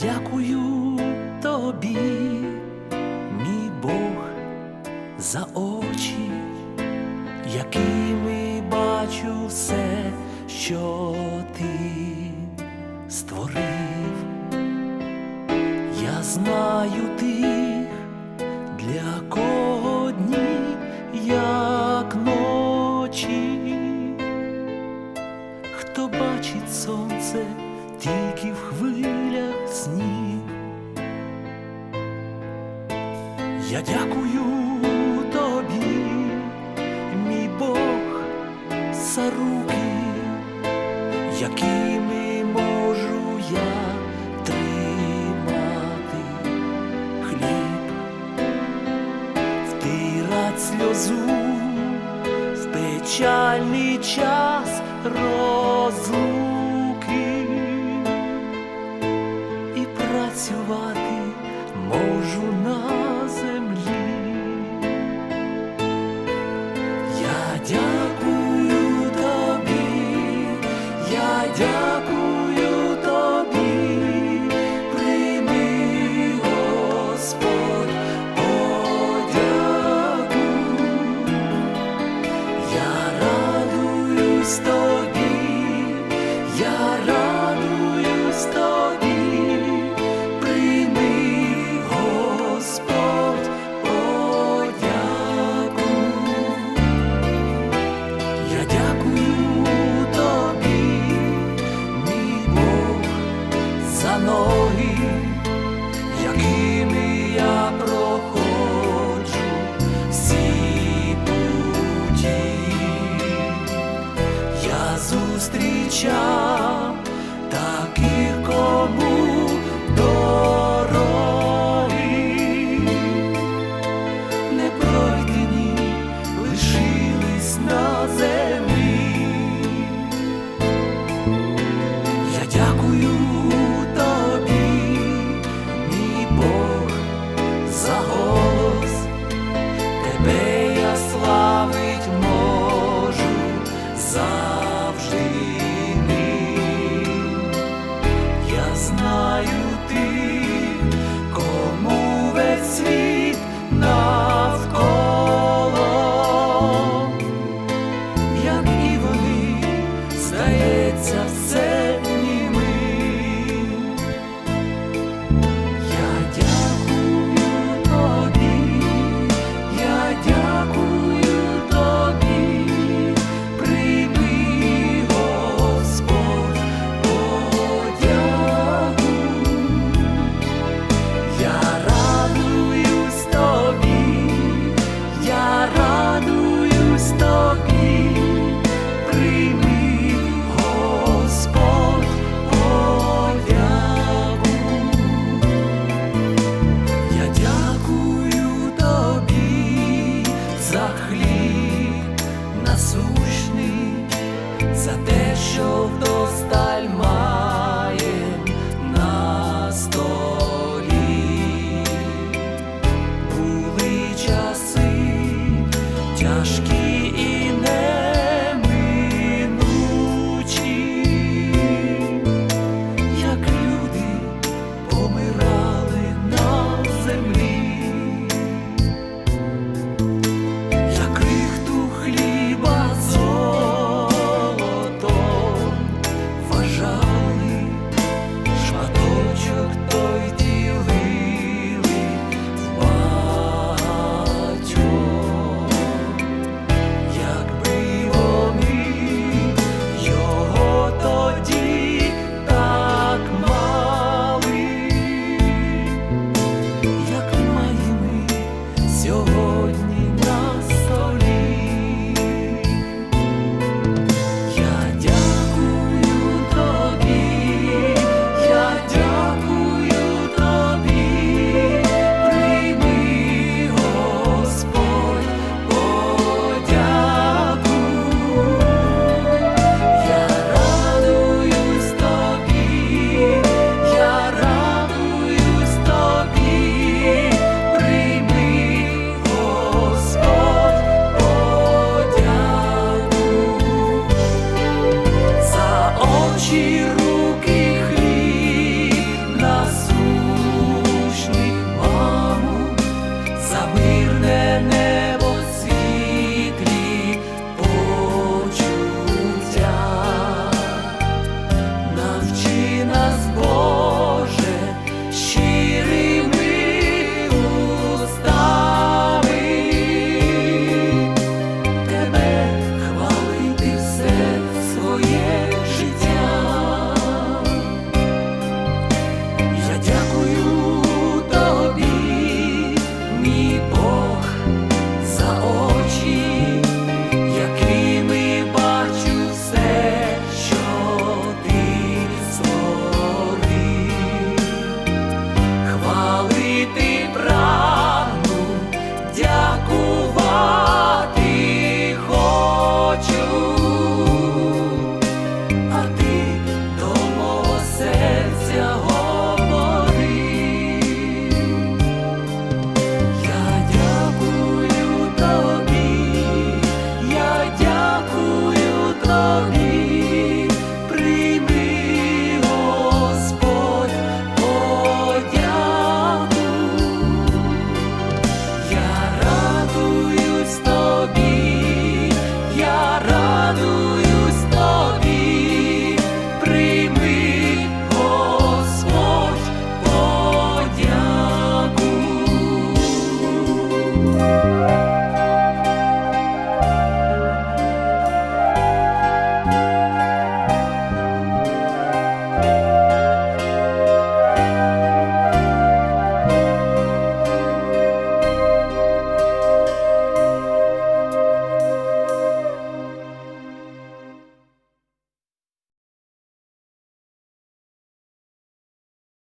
Дякую тобі, мій Бог, за очі, якими бачу все, що ти створив. Я знаю тих, для кого дні, як ночі, хто бачить сонце тільки в хвилях сніг. Я дякую тобі, мій Бог, за руки, якими можу я тримати хліб, втирать сльозу в печальний час розлуки